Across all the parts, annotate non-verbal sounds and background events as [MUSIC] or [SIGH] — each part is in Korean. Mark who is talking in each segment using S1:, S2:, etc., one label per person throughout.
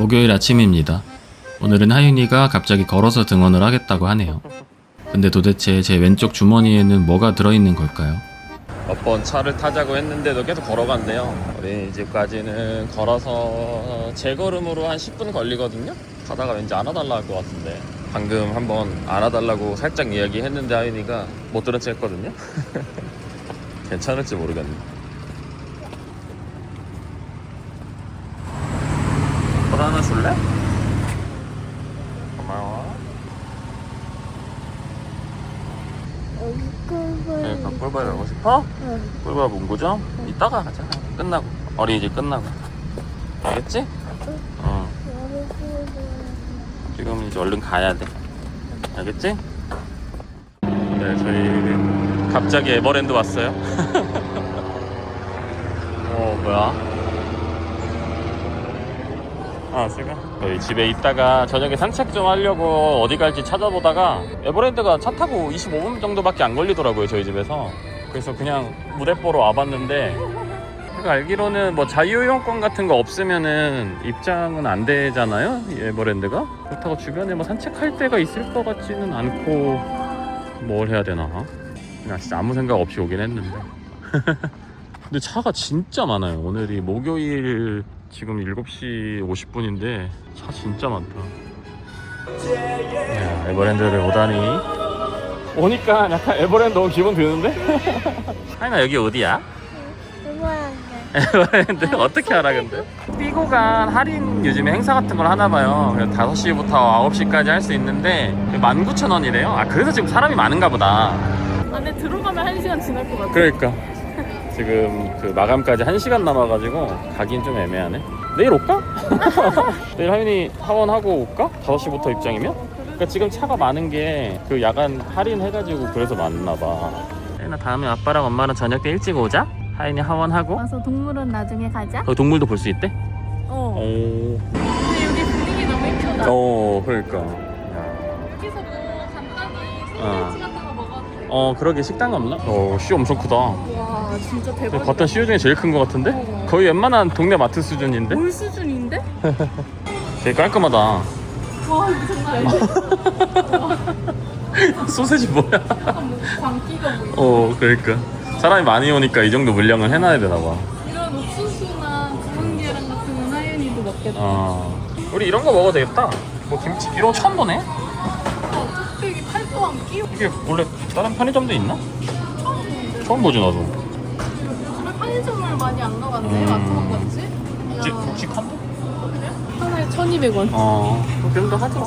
S1: 목요일 아침입니다. 오늘은 하윤이가 갑자기 걸어서 등원을 하겠다고 하네요. 근데 도대체 제 왼쪽 주머니에는 뭐가 들어있는 걸까요? 몇 번 차를 타자고 했는데도 계속 걸어간대요. 어린이집까지는 걸어서 재걸음으로 한 10분 걸리거든요. 가다가 왠지 안아달라 할 것 같은데 방금 한번 안아달라고 살짝 이야기했는데 하윤이가 못 들은 체 했거든요. [LAUGHS] 괜찮을지 모르겠네. 물 하나 줄래? 고마워. 네, 꿀벌 가고 싶어? 꿀벌 문구점? 이따가 가자. 끝나고. 어린이집 끝나고. 알겠지? 어. 지금 이제 얼른 가야 돼. 알겠지? 네, 저희 갑자기 에버랜드 왔어요. [LAUGHS] 어, 뭐야? 아, 지금? 저희 집에 있다가 저녁에 산책 좀 하려고 어디 갈지 찾아보다가 에버랜드가 차 타고 25분 정도밖에 안 걸리더라고요, 저희 집에서. 그래서 그냥 무대 보러 와봤는데 제가 알기로는 뭐 자유이용권 같은 거 없으면은 입장은 안 되잖아요, 이 에버랜드가. 그렇다고 주변에 뭐 산책할 데가 있을 것 같지는 않고 뭘 해야 되나? 그냥 진짜 아무 생각 없이 오긴 했는데. [LAUGHS] 근데 차가 진짜 많아요. 오늘이 목요일 지금 7시 50분인데 차 진짜 많다. 야, 에버랜드를 오다니. 오니까 약간 에버랜드 온 기분 드는데? [LAUGHS] 하이나 여기 어디야? 에버랜드 어떻게 알아 근데? 삐고 간 할인 요즘에 행사 같은 걸 하나 봐요. 그래서 5시부터 9시까지 할 수 있는데 19,000원이래요. 아 그래서 지금 사람이 많은가 보다.
S2: 안에 들어가면 한 시간 지날 것 같아.
S1: 그러니까 지금 그 마감까지 1시간 남아가지고 가긴 좀 애매하네 내일 올까? [LAUGHS] 내일 하윤이 하원하고 올까? 5시부터 입장이면? 그러니까 지금 차가 많은 게 그 야간 할인 해가지고 그래서 많나 봐 하윤아 다음에 아빠랑 엄마랑 저녁 때 일찍 오자 하윤이 하원하고
S2: 와서 동물원 나중에 가자.
S1: 거기 동물도 볼 수 있대?
S2: 어.
S1: 오,
S2: 근데 여기 분위기 너무 예쁘다.
S1: 어 그러니까
S2: 여기서 뭐 간단히
S1: 어.
S2: 샌드위치 같은 거 먹어도 돼.
S1: 어 그러게 식당 없나? 어씨 엄청 크다
S2: 와 진짜 대박이다.
S1: 봤던 CU 중에 제일 큰 거 같은데?
S2: 어.
S1: 거의 웬만한 동네 마트 수준인데?
S2: 물 수준인데? [LAUGHS]
S1: 되게 깔끔하다
S2: 와 이거 장난 아니야. [LAUGHS]
S1: 소세지 뭐야?
S2: 약간 뭐 광기가 보이네.
S1: 어 그러니까 사람이 많이 오니까 이 정도 물량을 해놔야 되나 봐.
S2: 이런 옥수수나 구운 계란 같은 건 하윤이도 먹겠다.
S1: 어 우리 이런 거 먹어도 되겠다. 뭐 김치 이런 거 처음 보네.
S2: 어떻게 여기 팔도 안 끼워?
S1: 이게 원래 다른 편의점도 있나?
S2: 처음 보는데.
S1: 처음 보지 나도.
S2: 편의점을 많이 안 나갔네.
S1: 음.
S2: 마트만 갔지?
S1: 묵직
S2: 야.
S1: 묵직한데?
S2: 그래? 하나에 1,200원.
S1: 어. 그럼 더 하자.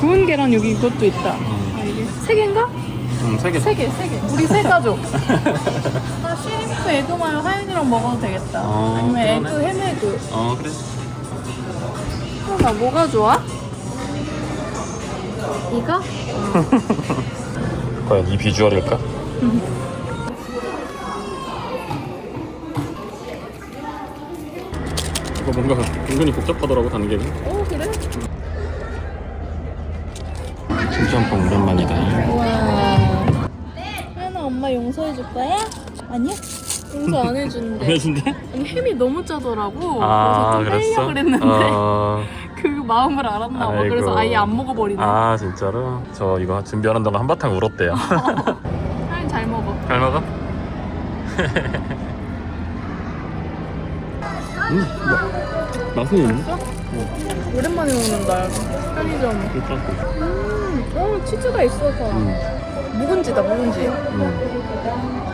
S2: 구운 계란 여기 이것도 있다.
S1: 음.
S2: 아 이게 세 개인가?
S1: 음 세 개.
S2: 세 개, 세 개. 우리 세 가족. 나 쉬림프 에그마요 하윤이랑 먹어도 되겠다.
S1: 어,
S2: 아니면
S1: 그러네.
S2: 에그, 햄에그.
S1: 어 그래.
S2: 어, 나 뭐가 좋아? 이거? [LAUGHS]
S1: 과연 이 비주얼일까? [LAUGHS] 뭔가 은근히 복잡하더라고 단계가.
S2: 오 그래?
S1: 진짬뽕 오랜만이다.
S2: 우와. 하윤아 엄마 용서해 줄 거야? 아니야? 용서 안 해주는데.
S1: 해준대?
S2: 아니 햄이 너무 짜더라고.
S1: 아
S2: 그래서 좀? 빼려고 그랬는데
S1: 어... [LAUGHS]
S2: 그 마음을 알았나 봐.
S1: 아이고.
S2: 그래서 아예 안 먹어버리네.
S1: 아 진짜로? 저 이거 준비하는 동안 한바탕 울었대요 [LAUGHS]
S2: 하윤 잘 먹어.
S1: 잘 먹어? [LAUGHS] 음, 마, 맛은 있네
S2: 오랜만에 먹는다. 편의점.
S1: 진짜
S2: 음, 어 치즈가 있어서.
S1: 음,
S2: 묵은지다 묵은지.
S1: 음.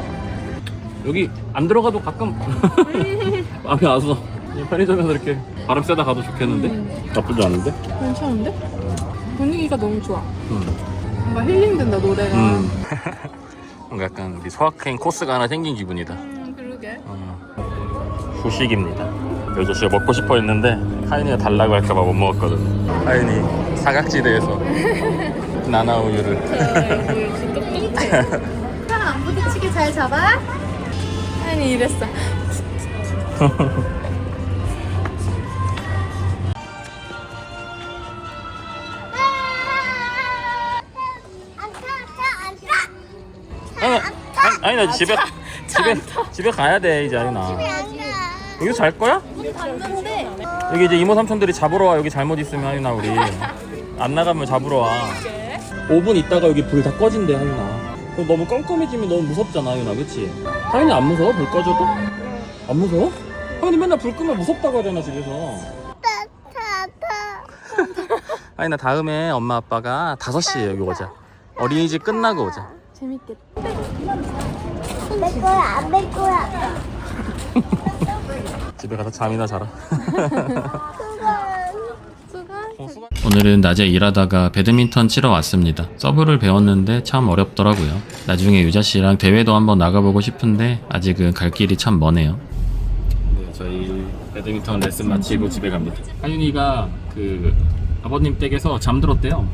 S1: 여기 안 들어가도 가끔 [LAUGHS] 마음에 와서 이 편의점에서 이렇게 바람 쐬다 가도 좋겠는데?
S2: 음.
S1: 나쁘지 않은데?
S2: 괜찮은데? 분위기가 너무 좋아.
S1: 음.
S2: 뭔가 힐링된다 노래가.
S1: 음. [LAUGHS] 뭔가 약간 우리 소확행 코스가 하나 생긴 기분이다
S2: 음, 그러게.
S1: 어, 후식입니다. 제가 먹고 싶어 했는데 하인이가 달라고 할까봐 못 먹었거든. 하인이 사각지대에서 [LAUGHS] 나나 우유를.
S2: 저 역시 똑똑해. 사람 안 부딪히게 잘 잡아. 아니 이랬어.
S1: 아니, 아니 나 집에 집에 집에 가야 돼 이제 하인아. 여기서 잘 거야?
S2: 문 닫는데
S1: 여기 이제 이모 삼촌들이 잡으러 와 여기 잘못 있으면 하윤아 우리 안 나가면 잡으러 와 5분 있다가 여기 불 다 꺼진대 하윤아 너무 껌껌해지면 너무 무섭잖아 하윤아 그치? 하윤이 안 무서워? 불 꺼져도? 안 무서워? 하윤이 맨날 불 끄면 무섭다고 하잖아 집에서 하윤아 다음에 엄마 아빠가 5시에 여기 오자 어린이집 끝나고 오자
S3: 재밌겠다.
S4: 뺄 거야 안 뺄 거야
S1: 집에 가서 잠이나 자라. [LAUGHS] 오늘은 낮에 일하다가 배드민턴 치러 왔습니다. 서브를 배웠는데 참 어렵더라고요. 나중에 유자 씨랑 대회도 한번 나가보고 싶은데 아직은 갈 길이 참 머네요. 네, 저희 배드민턴 레슨 마치고 집에 갑니다. 하윤이가 그 아버님 댁에서 잠들었대요.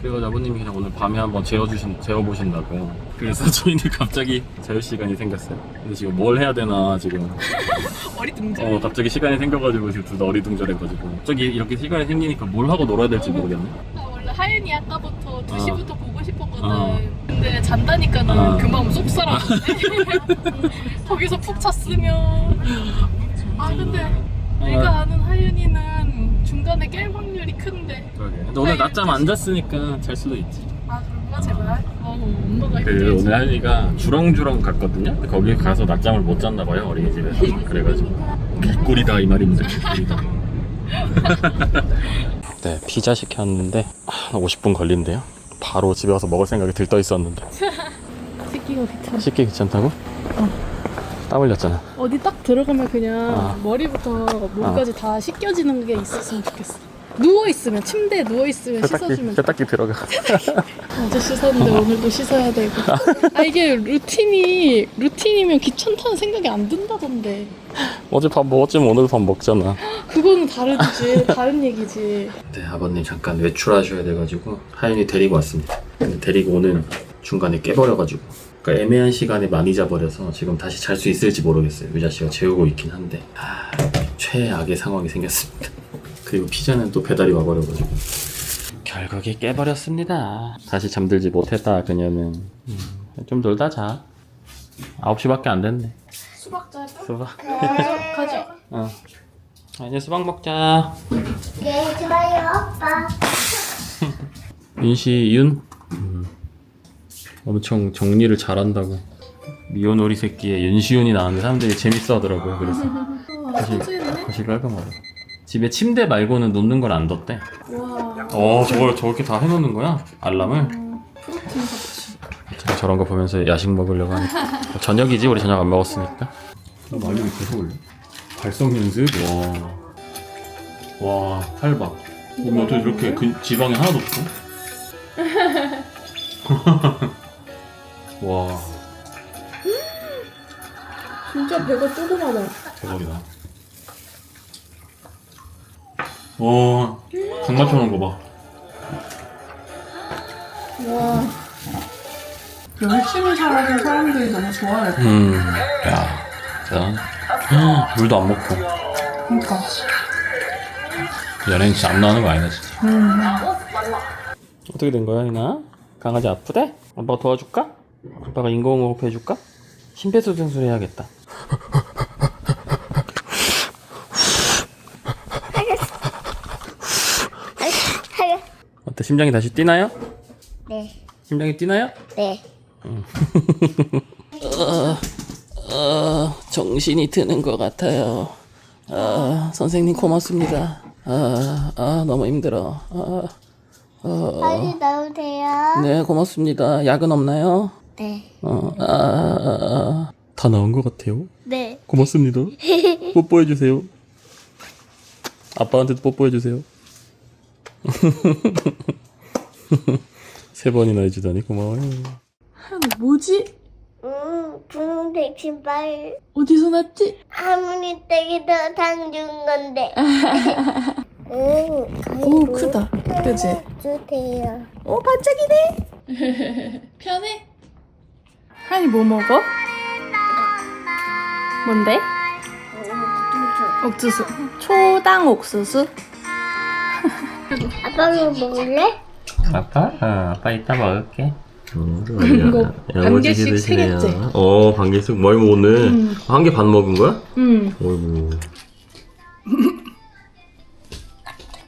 S1: 그래서 아버님이 그냥 오늘 밤에 한번 재워주신, 재워보신다고. 그래서 [LAUGHS] 저희는 갑자기 자유 시간이 생겼어요. 근데 지금 뭘 해야 되나 지금. [LAUGHS]
S3: 어리둥절.
S1: 어 갑자기 시간이 생겨가지고 지금 둘 다 어리둥절해가지고 갑자기 이렇게 시간이 생기니까 뭘 하고 놀아야 될지 모르겠네.
S2: 나 원래 하윤이 아까부터 2시부터 보고 싶었거든.
S1: 어.
S2: 근데 잔다니까는
S1: 어.
S2: 금방 쏙살아졌네. [LAUGHS] 거기서 푹 잤으면. 아 근데 내가 아는 하윤이는 중간에 깰 확률이 큰데.
S1: 그러게. 근데 오늘 낮잠 안 잤으니까 잘 수도 있지.
S2: 아 그런가 제발. 어 엄마가
S1: 그. 오늘 하윤이가 주렁주렁 갔거든요. 근데 거기 가서 낮잠을 못 잤나 봐요 어린이집에서. [LAUGHS] 그래가지고 개꿀이다 이 말입니다. 개꿀이다. [LAUGHS] 네 피자 시켰는데 한 50분 걸린대요. 바로 집에 와서 먹을 생각이 들떠 있었는데 [LAUGHS]
S2: 새끼가 귀찮아.
S1: 씻기 귀찮다고? 땀 흘렸잖아.
S2: 어디 딱 들어가면 그냥
S1: 아.
S2: 머리부터 몸까지 다 씻겨지는 게 있었으면 좋겠어. 누워 있으면 침대에 누워 있으면 씻어주면
S1: 세탁기 세탁기 들어가. [LAUGHS]
S2: 어제 씻었는데 [LAUGHS] 오늘도 씻어야 되고. 아 이게 루틴이 루틴이면 귀찮다는 생각이 안 든다던데.
S1: 어제 밥 먹었지만 오늘도 밥 먹잖아.
S2: 그거는 다르지. 다른 얘기지.
S1: 네, 아버님 잠깐 외출하셔야 돼가지고 하윤이 데리고 왔습니다. 근데 데리고 오는 중간에 깨버려가지고 그러니까 애매한 시간에 많이 자버려서 지금 다시 잘 수 있을지 모르겠어요. 유자 씨가 재우고 있긴 한데 아, 최악의 상황이 생겼습니다. 그리고 피자는 또 배달이 와버려가지고 결국에 깨버렸습니다. 다시 잠들지 못했다 그녀는 음, 좀 놀다 자. 9시밖에 안 됐네.
S2: 수박 잘 까?
S1: 수박.
S2: 가져.
S1: 어. 아, 이제 수박 먹자.
S4: 네 좋아요 오빠 [LAUGHS]
S1: 윤시윤 음. 엄청 정리를 잘한다고 미혼오리 새끼에 윤시윤이 나왔는데 사람들이 재밌어 하더라고요 그래서 다시
S2: 소주네.
S1: 다시 깔끔하다 집에 침대 말고는 놓는 걸 안 뒀대
S2: 와.
S1: 어 저걸 저렇게 다 해놓는 거야? 알람을?
S2: 프로틴 섭취.
S1: 저- 저런 거 보면서 야식 먹으려고 하니까 저녁이지 우리 저녁 안 먹었으니까 말리 왜 계속 올려? 발성 연습? 와. 와 팔박 오늘 어떻게 이렇게 근- 지방이 하나도 없어? [LAUGHS] 와
S2: 진짜 배가 조그마다.
S1: 대박이다 와, 장 맞춰놓은 거 봐.
S2: 와. 열심히 살아서 사람들이 너무 좋아해.
S1: 음, 야, 대단. 물도 안 먹고.
S2: 그러니까.
S1: 연예인 진짜 안 나오는 거 아니다, 진짜. 어떻게 된 거야, 이나? 강아지 아프대? 아빠가 도와줄까? 아빠가 인공호흡 해줄까? 심폐소생술 해야겠다. [LAUGHS] 어때, 심장이 다시 뛰나요?
S4: 네
S1: 심장이 뛰나요?
S4: 네.
S1: 어, 정신이 드는 것 같아요. 아, 선생님 고맙습니다. 아, 아 너무 힘들어. 아,
S4: 빨리 나오세요
S1: 네, 고맙습니다. 약은 없나요?
S4: 네
S1: 어, 아, 아, 아. 다 나온 것 같아요.
S4: 네.
S1: 고맙습니다. 뽀뽀해 주세요. 아빠한테도 뽀뽀해 주세요. [LAUGHS] 세 번이나 해주다니 고마워요.
S2: 뭐지?
S4: 음, 분홍색 신발
S2: 어디서 났지?
S4: 할머니 댁에서 당준 건데. [LAUGHS] 음,
S2: 오 크다. 그지?
S4: 주세요.
S2: 오 반짝이네. [LAUGHS] 편해. 하니 뭐 먹어? 뭔데? 옥수수. 초당 옥수수?
S4: 아빠 뭐 먹을래?
S1: 아빠? 어, 아빠 이따 먹을게.
S2: 이거 반 개씩 세 개째.
S1: 어, 반 개씩 많이 먹었네.
S2: 음.
S1: 한개 반 먹은 거야?
S2: 응.
S1: 어이구.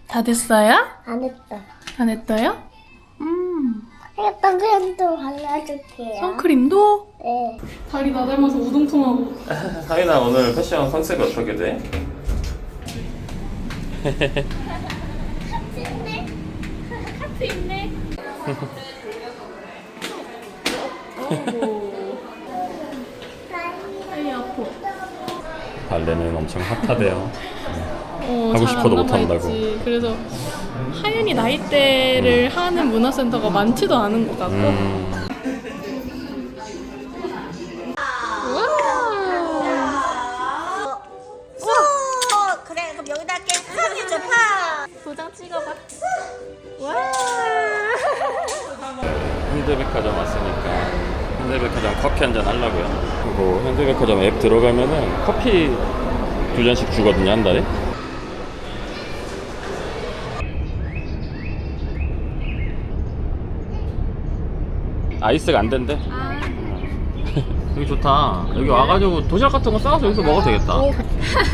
S2: 다 됐어요?
S4: 안 했다.
S2: 안 했어요? 음.
S4: 했던 그림도 발라줄게요.
S2: 선크림도?
S4: 네.
S2: 다리 나 닮아서 우동통하고. [LAUGHS]
S1: 하이나 오늘 패션 컨셉이 어떻게 돼? [LAUGHS]
S2: 아이 아파.
S1: 발레는 엄청 핫하대요.
S2: 어,
S1: 하고
S2: 잘안
S1: 싶어도 못
S2: 나가
S1: 한다고.
S2: 있지. 그래서 하윤이 나이대를 하는 문화센터가 많지도 않은 것 같고.
S1: 음, 백화점 앱 들어가면은 커피 두 잔씩 주거든요 한 달에. 아이스가 안 된대. 여기 좋다. 여기 와가지고 도시락 같은 거 싸와서 여기서 먹어도 되겠다.
S2: 오,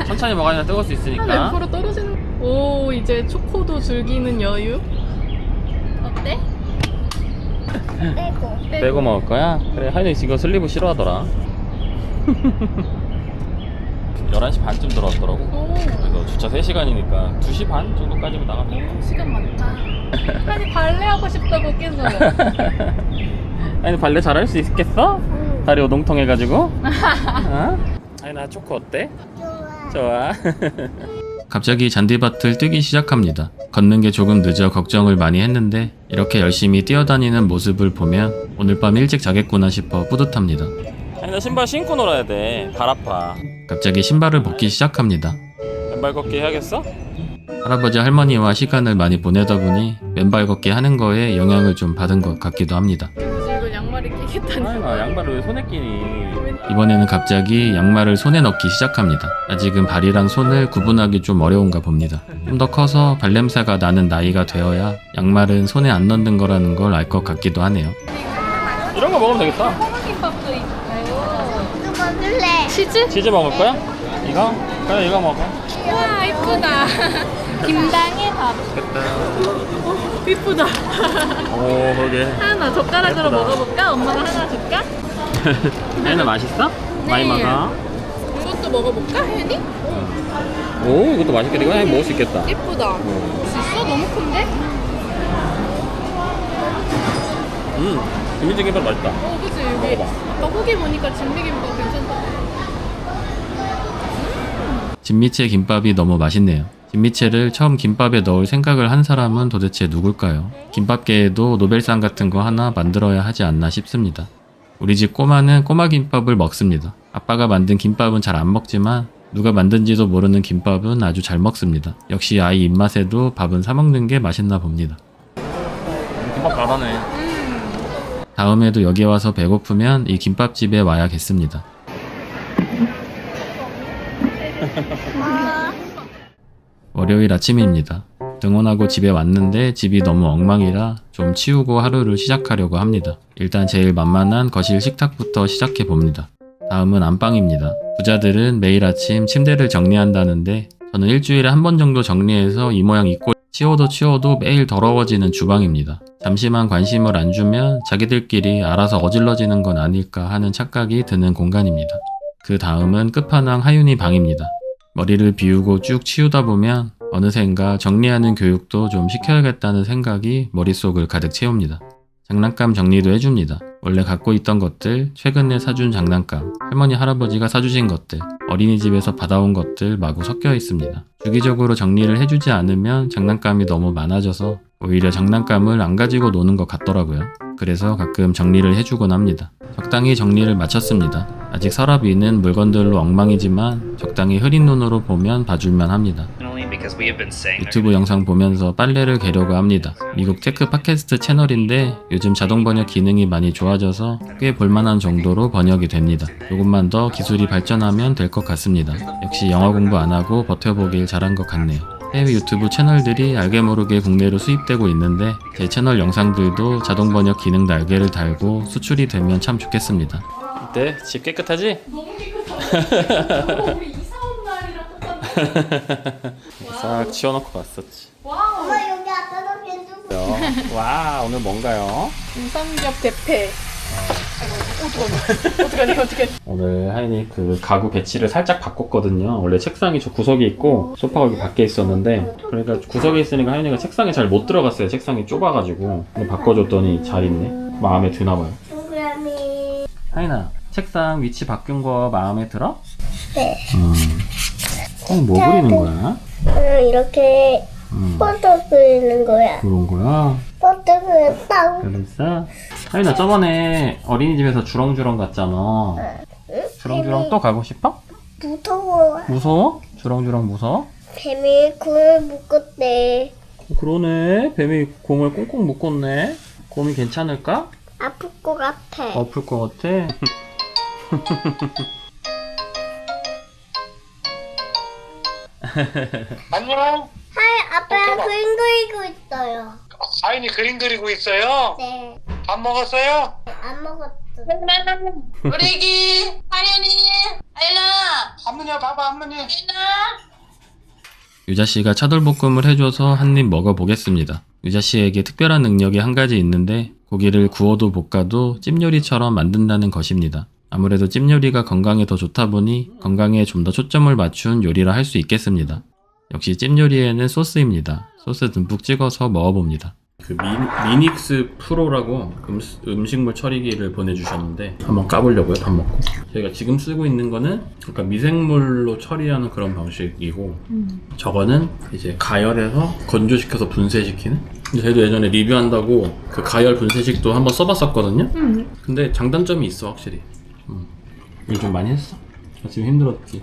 S1: 천천히 먹어야 뜨거울
S2: 수한
S1: 있으니까.
S2: 1% 떨어지는. 오, 이제 초코도 즐기는 여유. 어때?
S4: 빼고. [LAUGHS]
S1: 빼고 먹을 거야? 그래 하윤이 이거 슬리브 싫어하더라 [LAUGHS] 11시 반쯤 들어왔더라고
S2: 오,
S1: 그래서 주차 3시간이니까 2시 반 정도까지면 나가면 돼
S2: 시간 많다. [LAUGHS] 아니 발레 하고 싶다고 계속. [LAUGHS]
S1: 하윤이 발레 잘할 수 있겠어? 다리 오동통해가지고 어? 하윤아 초코 어때?
S4: 좋아.
S1: 좋아 갑자기 잔디밭을 뛰기 시작합니다 걷는 게 조금 늦어 걱정을 많이 했는데 이렇게 열심히 뛰어다니는 모습을 보면 오늘 밤 일찍 자겠구나 싶어 뿌듯합니다 하윤아 신발 신고 놀아야 돼 발 아파 갑자기 신발을 벗기 시작합니다 맨발 걷기 해야겠어? 할아버지 할머니와 시간을 많이 보내다 보니 맨발 걷기 하는 거에 영향을 좀 받은 것 같기도 합니다
S2: 그래서 이거 양말이 끼겠다니.
S1: 하윤아 양말을 왜 손에 끼니 이번에는 갑자기 양말을 손에 넣기 시작합니다. 아직은 발이랑 손을 구분하기 좀 어려운가 봅니다. 좀 더 커서 발냄새가 나는 나이가 되어야 양말은 손에 안 넣는 거라는 걸 알 것 같기도 하네요. 이런 거 먹으면 되겠다.
S2: 치즈?
S1: 치즈 먹을 거야? 이거? 그래 이거 먹어.
S2: 와 이쁘다. [LAUGHS] 김당의 밥.
S1: 됐다.
S2: 어, 이쁘다.
S1: 오 그러게.
S2: 하나 젓가락으로
S1: 예쁘다.
S2: 먹어볼까? 엄마가 하나 줄까? [LAUGHS]
S1: 얘는 맛있어? 많이
S2: 네.
S1: 먹어.
S2: 이것도 먹어볼까, 혜연이?
S1: 오 이것도 맛있겠다. 이거 먹을 수 있겠다.
S2: 예쁘다.
S1: 어.
S2: 있어? 너무 큰데?
S1: 음, 김치김밥 맛있다.
S2: 어, 그치. 여기
S1: 먹어봐.
S2: 아까 후기 보니까 진미김밥 괜찮다.
S1: 진미채 김밥이 너무 맛있네요. 진미채를 처음 김밥에 넣을 생각을 한 사람은 도대체 누굴까요? 김밥계에도 노벨상 같은 거 하나 만들어야 하지 않나 싶습니다. 우리 집 꼬마는 꼬마 김밥을 먹습니다. 아빠가 만든 김밥은 잘 안 먹지만 누가 만든지도 모르는 김밥은 아주 잘 먹습니다. 역시 아이 입맛에도 밥은 사 먹는 게 맛있나 봅니다. 김밥 잘하네. 다음에도 여기 와서 배고프면 이 김밥집에 와야겠습니다. 월요일 아침입니다. 등원하고 집에 왔는데 집이 너무 엉망이라 좀 치우고 하루를 시작하려고 합니다. 일단 제일 만만한 거실 식탁부터 시작해 봅니다. 다음은 안방입니다. 부자들은 매일 아침 침대를 정리한다는데 저는 일주일에 한 번 정도 정리해서 이 모양 이꼴 치워도 치워도 매일 더러워지는 주방입니다. 잠시만 관심을 안 주면 자기들끼리 알아서 어질러지는 건 아닐까 하는 착각이 드는 공간입니다. 그 다음은 끝판왕 하윤이 방입니다. 머리를 비우고 쭉 치우다 보면 어느샌가 정리하는 교육도 좀 시켜야겠다는 생각이 머릿속을 가득 채웁니다. 장난감 정리도 해줍니다. 원래 갖고 있던 것들, 최근에 사준 장난감, 할머니 할아버지가 사주신 것들, 어린이집에서 받아온 것들 마구 섞여 있습니다. 주기적으로 정리를 해주지 않으면 장난감이 너무 많아져서 오히려 장난감을 안 가지고 노는 것 같더라고요. 그래서 가끔 정리를 해주곤 합니다. 적당히 정리를 마쳤습니다. 아직 서랍 위는 물건들로 엉망이지만 적당히 흐린 눈으로 보면 봐줄만 합니다. 유튜브 영상 보면서 빨래를 개려고 합니다. 미국 테크 팟캐스트 채널인데 요즘 자동 번역 기능이 많이 좋아져서 꽤 볼만한 정도로 번역이 됩니다. 조금만 더 기술이 발전하면 될 것 같습니다. 역시 영어 공부 안 하고 버텨보길 잘한 것 같네요. 해외 유튜브 채널들이 알게 모르게 국내로 수입되고 있는데 제 채널 영상들도 자동 번역 기능 날개를 달고 수출이 되면 참 좋겠습니다. 어때? 집 깨끗하지?
S2: 너무 깨끗하다. 우리 이사 온 날이랑 똑같아.
S1: 싹 치워놓고 갔었지.
S4: 엄마 여기 아빠도 괜찮아.
S1: 와 오늘 뭔가요?
S2: 우삼겹 대패. 어떡하니, 어떡하니, 어떡하니.
S1: 오늘 하인이 그 가구 배치를 살짝 바꿨거든요. 원래 책상이 저 구석에 있고 소파가 여기 밖에 있었는데 그러니까 구석에 있으니까 하인이가 책상에 잘 못 들어갔어요. 책상이 좁아가지고 근데 바꿔줬더니 잘 있네. 마음에 드나 봐요.
S4: 동그라미.
S1: 하인아 책상 위치 바뀐 거 마음에 들어?
S4: 네.
S1: 음. 어, 뭐 그리는 거야?
S4: 응, 이렇게
S1: 음.
S4: 포도 그리는 거야.
S1: 그런 거야?
S4: 포도 그렸다고.
S1: 그랬어? 하인아 저번에 어린이집에서 주렁주렁 갔잖아. 주렁주렁 또 가고 싶어?
S4: 무서워.
S1: 무서워? 주렁주렁 무서워?
S4: 뱀이 굴 묶었대.
S1: 그러네. 뱀이 공을 꽁꽁 묶었네. 곰이 괜찮을까?
S4: 아플 것 같아.
S1: 아플 것 같아. [LAUGHS]
S5: 안녕.
S4: 하이, 아빠랑 그림 그리고 있어요.
S5: 아인이 그림 그리고 있어요.
S4: 네.
S5: 밥 먹었어요?
S4: 안 먹었어.
S6: 우리 애기 하연이 아일라
S5: 할머니 봐봐 할머니.
S6: 아일라
S1: 유자 씨가 차돌볶음을 해줘서 한 입 먹어보겠습니다. 유자 씨에게 특별한 능력이 한 가지 있는데 고기를 구워도 볶아도 찜 요리처럼 만든다는 것입니다. 아무래도 찜 요리가 건강에 더 좋다 보니 건강에 좀 더 초점을 맞춘 요리라 할 수 있겠습니다. 역시 찜 요리에는 소스입니다. 소스 듬뿍 찍어서 먹어봅니다. 그 미, 닉스 프로라고 음, 식물 처리기를 보내주셨는데 한번 까보려고요 밥 먹고 저희가 지금 쓰고 있는 거는 그러니까 미생물로 처리하는 그런 방식이고 저거는 이제 가열해서 건조시켜서 분쇄시키는 저희도 예전에 리뷰한다고 그 가열 분쇄식도 한번 써봤었거든요
S2: 음,
S1: 근데 장단점이 있어 확실히 음. 일 좀 많이 했어? 나 지금 힘들었지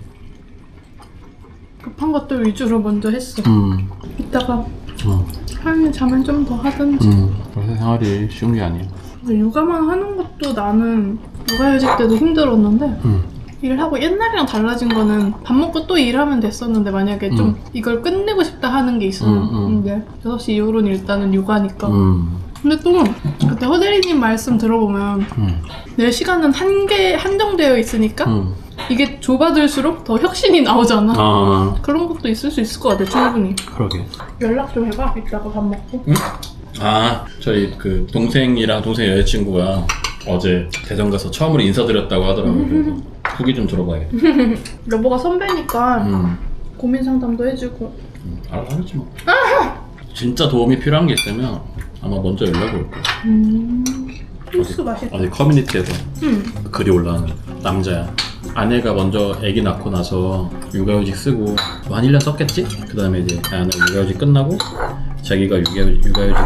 S2: 급한 것들 위주로 먼저 했어.
S1: 음.
S2: 이따가
S1: 어.
S2: 하연이 자면 좀더 하든지.
S1: 음. 요새 생활이 쉬운 게 아니야
S2: 근데 육아만 하는 것도 나는 육아휴직 때도 힘들었는데
S1: 음.
S2: 일하고 옛날이랑 달라진 거는 밥 먹고 또 일하면 됐었는데 만약에 좀 이걸 끝내고 싶다 하는 게 있었는데
S1: 음,
S2: 6시 이후로는 일단은 육아니까
S1: 음.
S2: 근데 또 그때 허대리님 말씀 들어보면
S1: 음.
S2: 내 시간은 한개 한정되어 있으니까
S1: 음.
S2: 이게 좁아질수록 더 혁신이 나오잖아.
S1: 아.
S2: 그런 것도 있을 수 있을 것 같아 충분히.
S1: 그러게.
S2: 연락 좀 해봐 이따가 밥 먹고.
S1: 아 저희 그 동생이랑 동생 여자친구가 어제 대전 가서 처음으로 인사드렸다고 하더라고요. 그래서 [LAUGHS] 후기 좀 들어봐야겠다. [LAUGHS]
S2: 여보가 선배니까
S1: 음.
S2: 고민 상담도 해주고.
S1: 음, 알아서 하겠지 뭐. 진짜 도움이 필요한 게 있으면 아마 먼저 연락이 올 거야.
S2: 음. 소스 맛있다.
S1: 어디 커뮤니티에서
S2: 음.
S1: 글이 올라왔는데 남자야 아내가 먼저 아기 낳고 나서 육아휴직 쓰고 뭐 한 1년 썼겠지? 그 다음에 이제 아내 육아휴직 끝나고 자기가 육아휴직, 육아휴직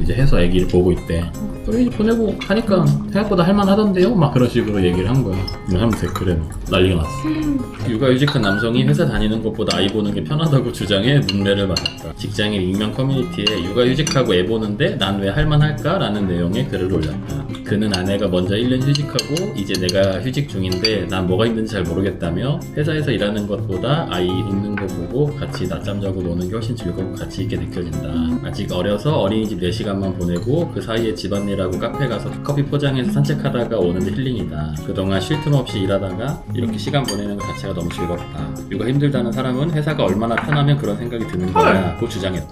S1: 이제 해서 아기를 보고 있대 어린이집 보내고 하니까 생각보다 할만하던데요? 막 그런 식으로 얘기를 한 거야 사람 댓글에 막 난리가 났어 육아휴직한 남성이 회사 다니는 것보다 아이 보는 게 편하다고 주장해 문매를 받았다 직장인 익명 커뮤니티에 육아휴직하고 애 보는데 난 왜 할만할까? 라는 내용의 글을 올렸다 그는 아내가 먼저 1년 휴직하고 이제 내가 휴직 중인데 난 뭐가 힘든지 잘 모르겠다며 회사에서 일하는 것보다 아이 있는 거 보고 같이 낮잠 자고 노는 게 훨씬 즐겁고 가치 있게 느껴진다. 아직 어려서 어린이집 4시간만 보내고 그 사이에 집안일하고 카페 가서 커피 포장해서 산책하다가 오는데 힐링이다. 그동안 쉴 틈 없이 일하다가 이렇게 시간 보내는 것 자체가 너무 즐겁다. 육아 힘들다는 사람은 회사가 얼마나 편하면 그런 생각이 드는 거야고 주장했다.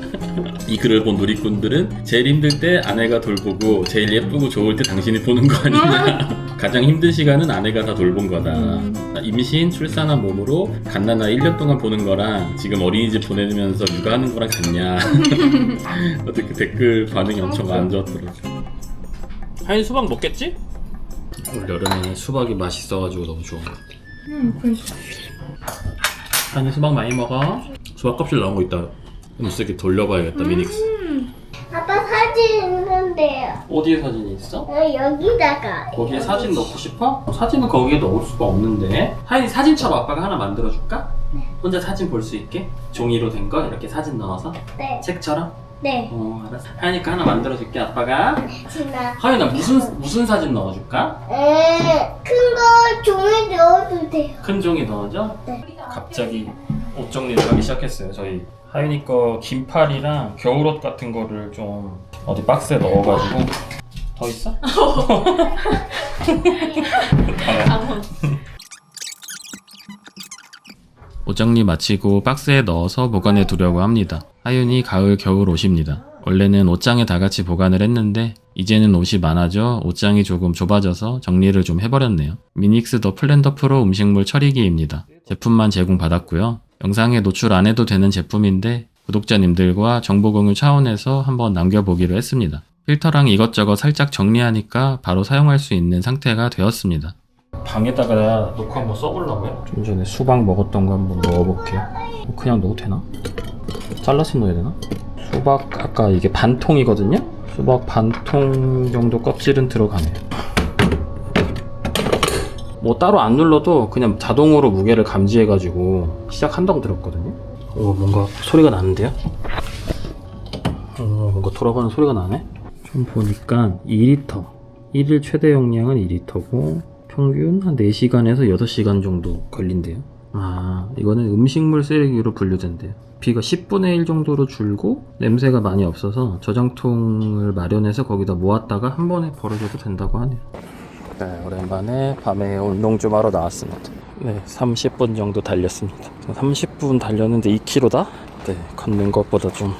S1: [LAUGHS] 이 글을 본 누리꾼들은 제일 힘들 때 아내가 돌보고 제일 예 쁘고 좋을 때 당신이 보는 거 아니냐. [LAUGHS] 가장 힘든 시간은 아내가 다 돌본 거다. 임신, 출산한 몸으로 갓난아 1년 동안 보는 거랑 지금 어린이집 보내면서 육아하는 거랑 같냐. [LAUGHS] 어떻게 댓글 반응이 엄청 안 좋았더라고. 하인 수박 먹겠지? 올 여름에 수박이 맛있어가지고 너무 좋은 것 같아.
S2: 음
S1: 하인 수박 많이 먹어. 수박 껍질 나온 거 있다. 이렇게 돌려봐야겠다, 미닉스.
S4: 아빠 사진 있는데요.
S1: 어디에 사진이 있어?
S4: 어, 여기다가.
S1: 거기에 사진 넣고 싶어? 사진은 거기에 넣을 수가 없는데 하인이 사진첩 아빠가 하나 만들어줄까? 혼자 사진 볼 수 있게? 종이로 된 거 이렇게 사진 넣어서
S4: 네.
S1: 책처럼?
S4: 네.
S1: 어 알았어 하인이가 하나 만들어줄게 아빠가
S4: 지나.
S1: 하인아 무슨 무슨 사진 넣어줄까?
S4: 에, 큰거 종이 넣어도 돼요.
S1: 큰 종이 넣어줘?
S4: 네.
S1: 갑자기 옷 정리를 하기 시작했어요 저희 하윤이 거 긴팔이랑 겨울옷 같은 거를 좀 어디 박스에 넣어가지고 더 있어? [LAUGHS] 옷 정리 마치고 박스에 넣어서 보관해 두려고 합니다. 하윤이 가을 겨울 옷입니다. 원래는 옷장에 다 같이 보관을 했는데 이제는 옷이 많아져 옷장이 조금 좁아져서 정리를 좀 해버렸네요. 미닉스 더 플랜더 프로 음식물 처리기입니다. 제품만 제공받았고요. 영상에 노출 안 해도 되는 제품인데 구독자님들과 정보 공유 차원에서 한번 남겨보기로 했습니다. 필터랑 이것저것 살짝 정리하니까 바로 사용할 수 있는 상태가 되었습니다. 방에다가 놓고 한번 써보려고요. 좀 전에 수박 먹었던 거 한번 넣어볼게요. 그냥 넣어도 되나? 잘라서 넣어야 되나? 수박 아까 이게 반 통이거든요. 수박 반통 정도 껍질은 들어가네요. 뭐 따로 안 눌러도 그냥 자동으로 무게를 감지해가지고 시작한다고 들었거든요. 오 뭔가 소리가 나는데요? 오 뭔가 돌아가는 소리가 나네. 좀 보니까 2리터 1일 최대 용량은 2리터고 평균 한 4시간에서 6시간 정도 걸린대요. 아, 이거는 음식물 쓰레기로 분류된대요. 비가 10분의 1 정도로 줄고 냄새가 많이 없어서 저장통을 마련해서 거기다 모았다가 한 번에 버려줘도 된다고 하네요. 네, 오랜만에 밤에 운동 좀 하러 나왔습니다. 네, 30분 정도 달렸습니다. 30분 달렸는데 2km다? 네, 걷는 것보다 좀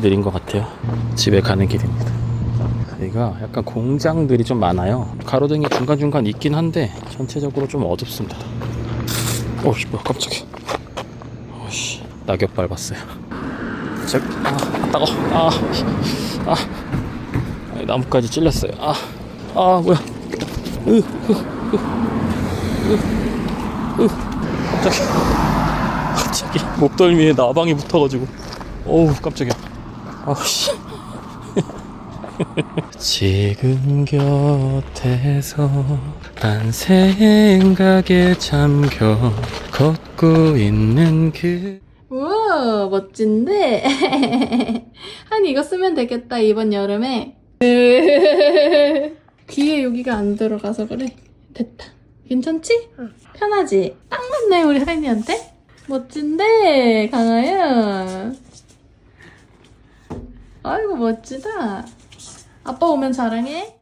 S1: 느린 것 같아요. 집에 가는 길입니다. 여기가 약간 공장들이 좀 많아요. 가로등이 중간중간 있긴 한데 전체적으로 좀 어둡습니다. 어씨 뭐야 깜짝이야. 어씨 낙엽 밟았어요. 저, 아 따가 아, 아, 아 나무까지 찔렸어요. 아, 아 뭐야. 으, 으, 으, 으, 으, 깜짝이야. 갑자기 목덜미에 나방이 붙어가지고 어우 깜짝이야. 아씨. [LAUGHS] 지금 곁에서 난 생각에 잠겨 걷고 있는 그
S2: 우와 멋진데 [LAUGHS] 한이 이거 쓰면 되겠다 이번 여름에 [LAUGHS] 귀에 여기가 안 들어가서 그래 됐다 괜찮지? 편하지? 딱 맞네 우리 하인이한테? 멋진데 강아야. 아이고 멋지다. 아빠 오면 자랑해